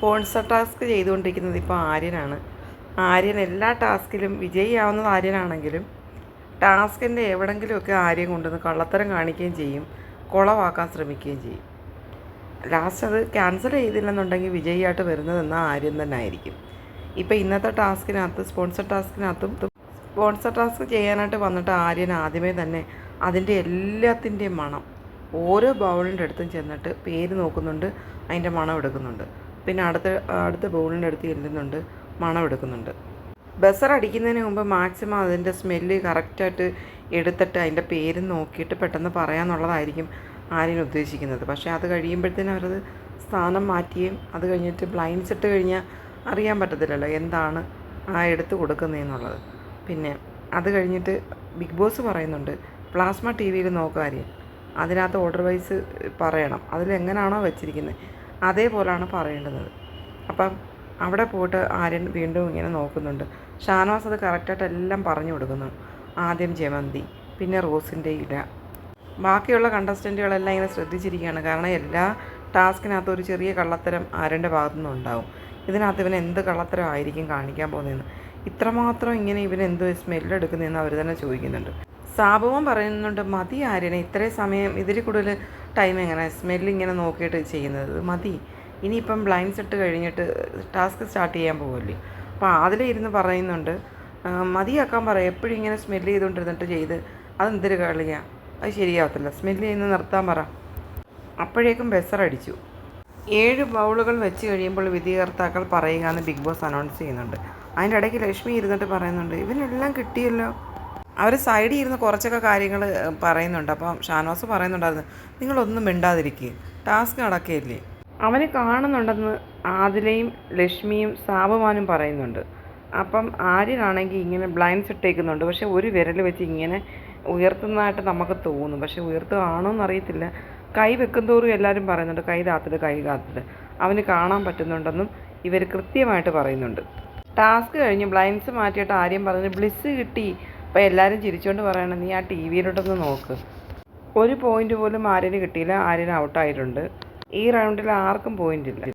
Sponsor task ചെയ്തുകൊണ്ടിരിക്കുന്നത് ഇപ്പോൾ ആര്യനാണ്. ആര്യൻ എല്ലാ ടാസ്കിലും വിജയിയാവുന്നത് ആര്യനാണെങ്കിലും ടാസ്കിന്റെ എവിടെങ്കിലുമൊക്കെ ആര്യം കൊണ്ടുവന്ന് കള്ളത്തരം കാണിക്കുകയും ചെയ്യും കുളവാക്കാൻ ശ്രമിക്കുകയും ചെയ്യും. ലാസ്റ്റ് അത് ക്യാൻസൽ ചെയ്തില്ലെന്നുണ്ടെങ്കിൽ വിജയിയായിട്ട് വരുന്നത് എന്നാൽ ആര്യൻ തന്നെ ആയിരിക്കും. ഇപ്പോൾ ഇന്നത്തെ ടാസ്കിനകത്ത് സ്പോൺസർ ടാസ്കിനകത്തും സ്പോൺസർ ടാസ്ക് ചെയ്യാനായിട്ട് വന്നിട്ട് ആര്യൻ ആദ്യമേ തന്നെ അതിന്റെ എല്ലാത്തിന്റെയും മണം ഓരോ ബൗളിന്റെ അടുത്തും ചെന്നിട്ട് പേര് നോക്കുന്നുണ്ട് അതിന്റെ മണം എടുക്കുന്നുണ്ട്. പിന്നെ അടുത്ത അടുത്ത ബൗളിന്റെ അടുത്ത് ചെല്ലുന്നുണ്ട് മണം എടുക്കുന്നുണ്ട്. ബസർ അടിക്കുന്നതിന് മുമ്പ് മാക്സിമം അതിന്റെ സ്മെല്ല് കറക്റ്റായിട്ട് എടുത്തിട്ട് അതിന്റെ പേര് നോക്കിയിട്ട് പെട്ടെന്ന് പറയാമെന്നുള്ളതായിരിക്കും ആര്യൻ ഉദ്ദേശിക്കുന്നത്. പക്ഷേ അത് കഴിയുമ്പോഴത്തേനും അവരത് സ്ഥാനം മാറ്റിയും അത് കഴിഞ്ഞിട്ട് ബ്ലൈൻഡ്സ് ഇട്ട് കഴിഞ്ഞാൽ അറിയാൻ പറ്റത്തില്ലല്ലോ എന്താണ് ആ എടുത്ത് കൊടുക്കുന്നതെന്നുള്ളത്. പിന്നെ അത് കഴിഞ്ഞിട്ട് ബിഗ് ബോസ് പറയുന്നുണ്ട് പ്ലാസ്മ ടി വിയിൽ നോക്കാര്യം അതിനകത്ത് ഓർഡർ വൈസ് പറയണം അതിലെങ്ങനെയാണോ വെച്ചിരിക്കുന്നത്. അതേപോലെയാണ് പറയേണ്ടത്. അപ്പം അവിടെ പോയിട്ട് ആര്യൻ വീണ്ടും ഇങ്ങനെ നോക്കുന്നുണ്ട്. ഷാനവാസ് അത് കറക്റ്റായിട്ട് എല്ലാം പറഞ്ഞു കൊടുക്കുന്നു. ആദ്യം ജമന്തി പിന്നെ റോസിന്റെ ഇല. ബാക്കിയുള്ള കണ്ടസ്റ്റന്റുകളെല്ലാം ഇങ്ങനെ ശ്രദ്ധിച്ചിരിക്കുകയാണ്. കാരണം എല്ലാ ടാസ്കിനകത്ത് ഒരു ചെറിയ കള്ളത്തരം ആര്യന്റെ ഭാഗത്തു നിന്നും ഉണ്ടാവും. ഇതിനകത്ത് ഇവൻ എന്ത് കള്ളത്തരം ആയിരിക്കും കാണിക്കാൻ പോകുന്നതെന്ന്. ഇത്രമാത്രം ഇങ്ങനെ ഇവൻ എന്ത് സ്മെല്ലെടുക്കുന്നതെന്ന് അവർ തന്നെ ചോദിക്കുന്നുണ്ട്. സാബുവും പറയുന്നുണ്ട് മതി ആര്യനെ ഇത്രയും സമയം ഇതിൽ കൂടുതൽ ടൈം എങ്ങനെ? സ്മെല്ല് ഇങ്ങനെ നോക്കിയിട്ട് ചെയ്യുന്നത്. മതി. ഇനിയിപ്പം ബ്ലൈൻഡ്സ് ഇട്ട് കഴിഞ്ഞിട്ട് ടാസ്ക് സ്റ്റാർട്ട് ചെയ്യാൻ പോകുമല്ലേ അപ്പോൾ അതിലേ ഇരുന്ന് പറയുന്നുണ്ട് "ആ, മതിയാക്കാൻ പറയാം എപ്പോഴും ഇങ്ങനെ സ്മെല്ല് ചെയ്തുകൊണ്ടിരുന്നിട്ട് ചെയ്ത് അതെന്തൊരു കളിയാ? അത് ശരിയാവത്തില്ല. സ്മെല്ല് ചെയ്യുന്നത് നിർത്താൻ പറ. അപ്പോഴേക്കും ബെസറടിച്ചു ഏഴ് ബൗളുകൾ വെച്ച് കഴിയുമ്പോൾ വിധികർത്താക്കൾ പറയുക എന്ന് ബിഗ് ബോസ് അനൗൺസ് ചെയ്യുന്നുണ്ട്. അതിന്റെ ഇടയ്ക്ക് ലക്ഷ്മി ഇരുന്നിട്ട് പറയുന്നുണ്ട് ഇവനെല്ലാം കിട്ടിയല്ലോ. അവർ സൈഡിൽ ഇരുന്ന് കുറച്ചൊക്കെ കാര്യങ്ങൾ പറയുന്നുണ്ട്. അപ്പം ഷാനവാസ് പറയുന്നുണ്ടായിരുന്നു നിങ്ങളൊന്നും മിണ്ടാതിരിക്കുക ടാസ്ക് നടക്കുകയില്ലേ അവന് കാണുന്നുണ്ടെന്ന് ആദിലയും ലക്ഷ്മിയും സാബുമാനും പറയുന്നുണ്ട്. അപ്പം ആര്യനാണെങ്കിൽ ഇങ്ങനെ ബ്ലൈൻഡ്സ് ഇട്ടേക്കുന്നുണ്ട്. പക്ഷെ ഒരു വിരൽ വെച്ച് ഇങ്ങനെ ഉയർത്തുന്നതായിട്ട് നമുക്ക് തോന്നും. പക്ഷെ ഉയർത്തുകയാണോ എന്നറിയത്തില്ല കൈ വെക്കുന്തോറും എല്ലാവരും പറയുന്നുണ്ട് കൈ താത്തിട്ട് കൈ അവന് കാണാൻ പറ്റുന്നുണ്ടെന്നും ഇവർ കൃത്യമായിട്ട് പറയുന്നുണ്ട്. ടാസ്ക് കഴിഞ്ഞ് ബ്ലൈൻഡ്സ് മാറ്റിയിട്ട് ആര്യം പറഞ്ഞു ബ്ലിസ് കിട്ടി. അപ്പോൾ എല്ലാവരും ചിരിച്ചുകൊണ്ട് പറയണം നീ ആ ടി വിയിലോട്ടൊന്ന് നോക്ക്. ഒരു പോയിന്റ് പോലും ആര്യന് കിട്ടിയില്ല ആര്യൻ ഔട്ടായിട്ടുണ്ട് ഈ റൗണ്ടിൽ ആർക്കും പോയിന്റ് ഇല്ല.